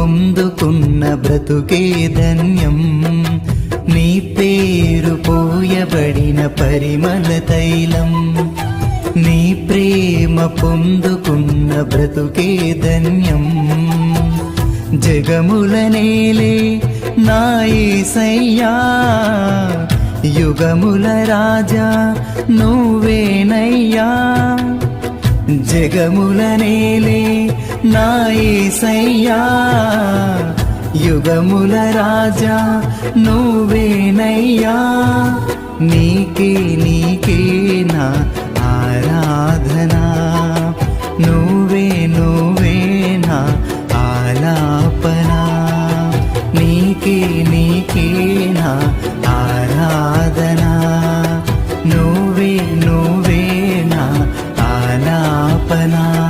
పొందుకున్న బ్రతుకే ధన్యం. నీ పేరు పోయబడిన పరిమళ తైలం. నీ ప్రేమ పొందుకున్న బ్రతుకే ధన్యం. జగముల నేలే నాయసయ్యా యుగముల రాజా నువ్వేనయ్యా. జగముల నేలే నాయసయ్యా యుగముల రాజా నువ్వేనయ్యా నీకే నీకే నా ఆరాధనా. నువ్వే నువ్వే నా ఆలాపనా. నీకే నీకే నా ఆరాధనా. నువ్వే నువ్వే నా ఆలాపనా.